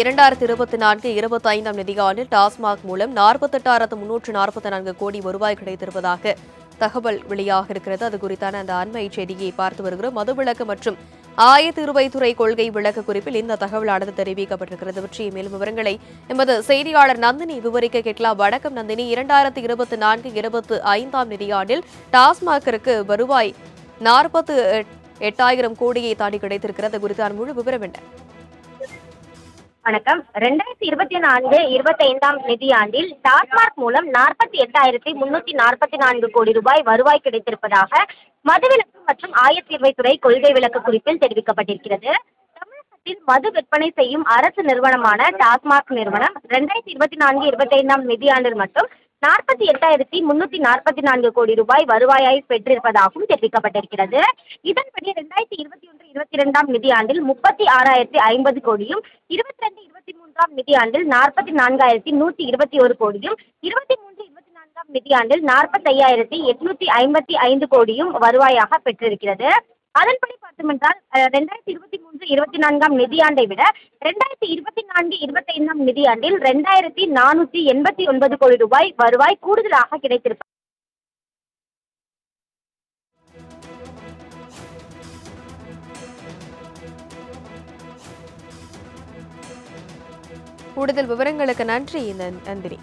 இரண்டாயிரத்தி இருபத்தி நான்கு இருபத்தி ஐந்தாம் நிதியாண்டில் டாஸ்மாக் மூலம் நாற்பத்தெட்டாயிரத்து முன்னூற்று நாற்பத்தி நான்கு கோடி வருவாய் கிடைத்திருப்பதாக தகவல் வெளியாக இருக்கிறது அது குறித்தான அந்த அண்மை செய்தியை பார்த்து வருகிறோம். மதுவிலக்கு மற்றும் ஆயத்தீர்வைத்துறை கொள்கை விளக்க குறிப்பில் இந்த தகவலானது தெரிவிக்கப்பட்டிருக்கிறது. பற்றிய மேலும் விவரங்களை எமது செய்தியாளர் நந்தினி விவரிக்க கேட்கலாம். வணக்கம் நந்தினி. இரண்டாயிரத்தி இருபத்தி நான்கு இருபத்தி ஐந்தாம் நிதியாண்டில் டாஸ்மாகிற்கு வருவாய் நாற்பத்து எட்டாயிரம் கோடியை தாண்டி கிடைத்திருக்கிறது. அது குறித்தான முழு விவரம் என்ன? வணக்கம். ரெண்டாயிரத்தி இருபத்தி நான்கு இருபத்தி ஐந்தாம் நிதியாண்டில் டாஸ்மாக் மூலம் நாற்பத்தி எட்டாயிரத்தி முன்னூத்தி நாற்பத்தி நான்கு கோடி ரூபாய் வருவாய் கிடைத்திருப்பதாக மதுவிலக்கு மற்றும் ஆயத்தீர்வைத்துறை கொள்கை விளக்கு குறிப்பில் தெரிவிக்கப்பட்டிருக்கிறது. தமிழகத்தில் மது விற்பனை செய்யும் அரசு நிறுவனமான டாஸ்மாக் நிறுவனம் ரெண்டாயிரத்தி இருபத்தி நான்கு இருபத்தி ஐந்தாம் நிதியாண்டில் மட்டும் நாற்பத்தி எட்டாயிரத்தி முன்னூத்தி நாற்பத்தி நான்கு கோடி ரூபாய் வருவாயை பெற்றிருப்பதாகவும் தெரிவிக்கப்பட்டிருக்கிறது. இதன்படி ரெண்டாயிரத்தி இருபத்தி ஒன்று இருபத்தி இரண்டாம் நிதியாண்டில் முப்பத்தி ஆறாயிரத்தி ஐம்பது கோடியும் இருபத்தி ரெண்டு இருபத்தி மூன்றாம் நிதியாண்டில் நாற்பத்தி நான்காயிரத்தி நூற்றி இருபத்தி ஒரு கோடியும் இருபத்தி மூன்று இருபத்தி நான்காம் நிதியாண்டில் நாற்பத்தையாயிரத்தி எட்நூத்தி ஐம்பத்தி ஐந்து கோடியும் வருவாயாக பெற்றிருக்கிறது. அதன்படி பார்த்தோமென்றால் ரெண்டாயிரத்தி இருபத்தி மூன்று இருபத்தி நான்காம் நிதியாண்டை விட ரெண்டாயிரத்தி இருபத்தி நான்கு இருபத்தி ஐந்தாம் நிதியாண்டில் ரெண்டாயிரத்தி நானூற்றி எண்பத்தி ஒன்பது கோடி ரூபாய் வருவாய் கூடுதலாக கிடைத்திருப்பது கூடுதல் விவரங்களுக்கு நன்றி நந்தினி.